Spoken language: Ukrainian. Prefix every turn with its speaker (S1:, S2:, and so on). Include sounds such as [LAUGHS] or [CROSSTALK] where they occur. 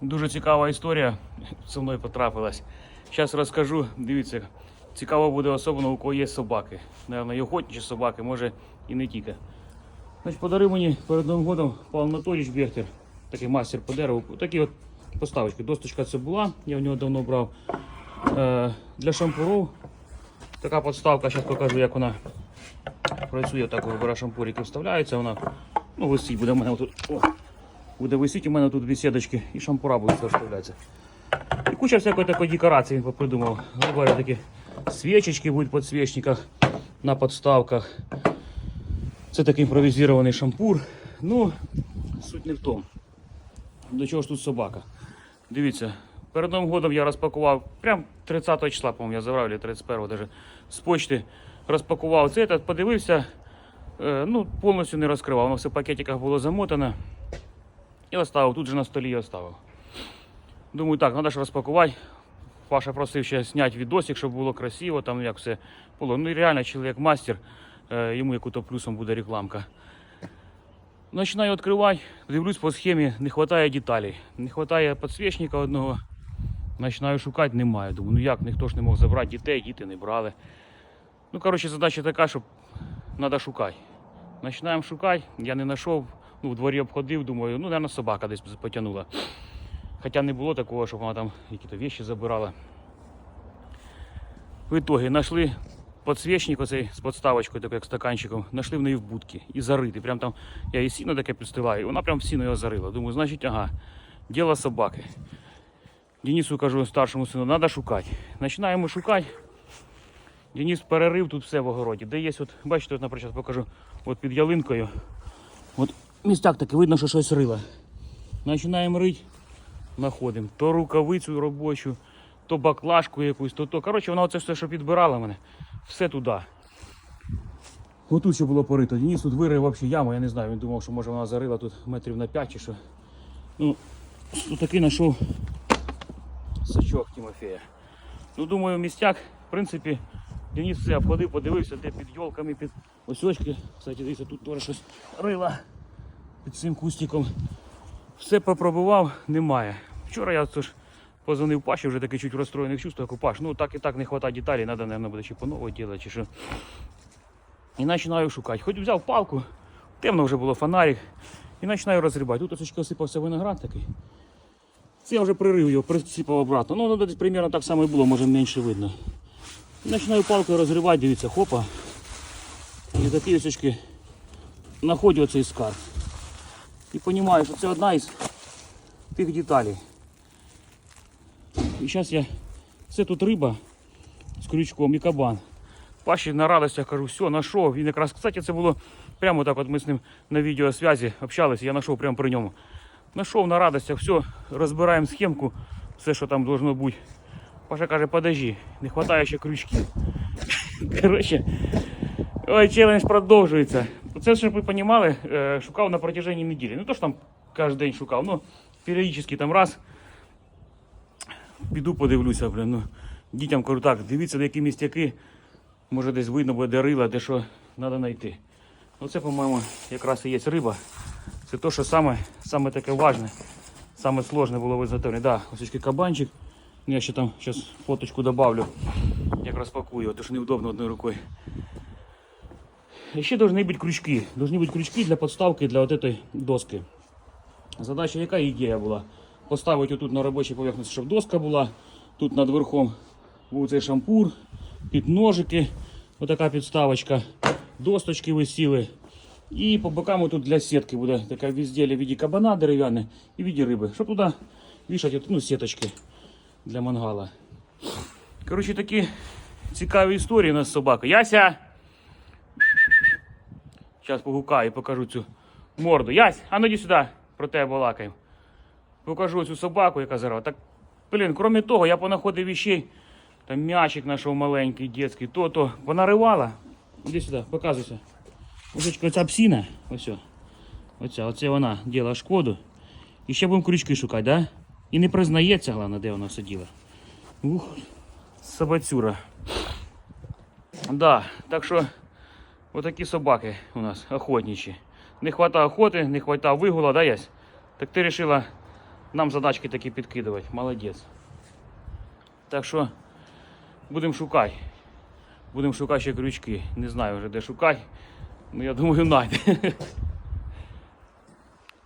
S1: Дуже цікава історія зі мною потрапилась. Зараз розкажу. Дивіться, цікаво буде особливо, у кого є собаки. Наверно, і охотничі собаки, може і не тільки. Значить, подарив мені перед Новим годом Павло Анатолійович Бехтер, такий мастер по дереву. Такі от поставочки. Досточка це була, я в нього давно брав. Е, для шампуров така подставка, зараз покажу, як вона працює. Так вибира шампурики вставляються. Вона ну, висить, буде в мене тут. Буде висіти у мене тут бесідочки і шампура будуть вставлятися. І куча всякої такої декорації він придумав. Говоря, такі свічечки будуть в підсвічниках на подставках. Це такий імпровізований шампур. Ну, суть не в тому. До чого ж тут собака? Дивіться, перед Новим годом я розпакував, прям 30 числа, по-моєму, я забрав, або 31 даже, з почти розпакував це, подивився, е, ну, повністю не розкривав, воно все в пакетиках було замотано. І оставив, тут же на столі оставив. Думаю, так, треба ж розпакувати. Паша просив ще зняти відосик, щоб було красиво, там як все було. Ну реально чоловік мастер, е, йому яку-то плюсом буде рекламка. Починаю відкривати, дивлюсь по схемі, не вистачає деталей. Не вистачає підсвічника одного. Починаю шукати, немає. Думаю, ну як, ніхто ж не мог забрати дітей, діти не брали. Ну, коротше, задача така, що треба шукати. Починаємо шукати, я не знайшов, ну, в дворі обходив, думаю, ну, мабуть, собака десь потягнула. Хоча не було такого, щоб вона там якісь вещи забирала. В итоге знайшли подсвечник оцей з подставочкою, такий як стаканчиком, знайшли в неї в будці і зарити. Прям там я їй сіно таке підстилаю, і вона прям в сіно його зарила. Думаю, значить, ага, діло собаки. Денису кажу старшому сину, треба шукати. Починаємо шукати. Денис перерив тут все в огороді. Де є, от, бачите, от, наприклад, покажу, от під ялинкою. От містак таке, видно, що щось рила. Починаємо рити, знаходимо. То рукавицю робочу, то баклажку якусь, то то. Коротше, вона оце все, що підбирала мене, все туди. Отут ще було порито. Денис тут вирив взагалі яму, я не знаю, він думав, що може вона зарила тут метрів на 5 чи що. Ну, такий знайшов сачок Тимофея. Ну, думаю, містяк, в принципі, Денис все обходив, подивився, де під йолками, під осьочки. Кстати, дивіться, тут теж щось рила під цим кустиком. Все попробував, немає. Вчора я це ж позвонив Паші, вже такий чуть розстроєних чувств, як Паш. Ну так і так не вистачає деталей, треба, мабуть, буде чи по новому робити, чи що. І починаю шукати. Хоч взяв палку, темно вже було фонарик, і починаю розрібати. Тут осочки осипався виноград такий. Це я вже пририв його, присипав обратно. Ну, воно десь примерно так само і було, може менше видно. І починаю палкою розривати, дивіться, хопа. І такі осочки знаходжу оцей скарб. І розумію, що це одна із тих деталей. І зараз я. Це тут риба з крючком і кабан. Паші на радостях кажу, все, знайшов. Він якраз, кстати, це було прямо так, от ми з ним на відеосвязі общалися, я знайшов прямо при ньому. Знайшов на радостях, все, розбираємо схемку, все, що там должно бути. Паша каже, подожди, не вистачає ще крючків. [LAUGHS] Коротше, ой, челендж продовжується. Це, щоб ви розуміли, е, шукав на протяжении неділі. Не то, що там кожен день шукав, ну, періодично там раз. Піду подивлюся, блин, ну, дітям кажу, так, дивіться, де які містяки. Може десь видно буде де рила, де що треба знайти. Оце, по-моєму, якраз і є риба. Це то, що саме, саме таке важне, саме сложне було в ізготовленні. Да, ось кабанчик. Ну, Я ще там зараз фоточку добавлю, як розпакую, то що неудобно одною рукою. І ще повинні бути крючки. Должны бути крючки для подставки для вот этой доски. Задача яка ідея була? Поставити тут на робочій поверхності, щоб доска була. Тут над верхом був цей шампур, під ножики, отака підставочка, досточки висіли. І по бокам тут для сітки буде така візділля в віді кабана дерев'яне і в віді риби. Щоб туди вішати ну, сіточки для мангала. Коротше, такі цікаві історії у нас з собакою. Яся! Зараз погукаю і покажу цю морду. Ясь, а ну іди сюди, про тебе балакаємо. Покажу цю собаку, яка зараз. Так, блін, крім того, я понаходив вещей. Там м'ячик знайшов маленький, дитячий, то-то. Понаривала. Іди сюди, показуйся. Ось оця псина, ось. Оця, оце вона діла шкоду. І ще будемо крючки шукати, да? І не признається, головне, де вона сиділа. Ух, собацюра. Да, так що отакі собаки у нас охотничі. Не хватає охоти, не хватає вигула, да, Ясь? Так ти вирішила нам задачки такі підкидувати. Молодець. Так що будемо шукати. Будемо шукати ще крючки. Не знаю вже де шукати. Ну я думаю, знайде. [LAUGHS]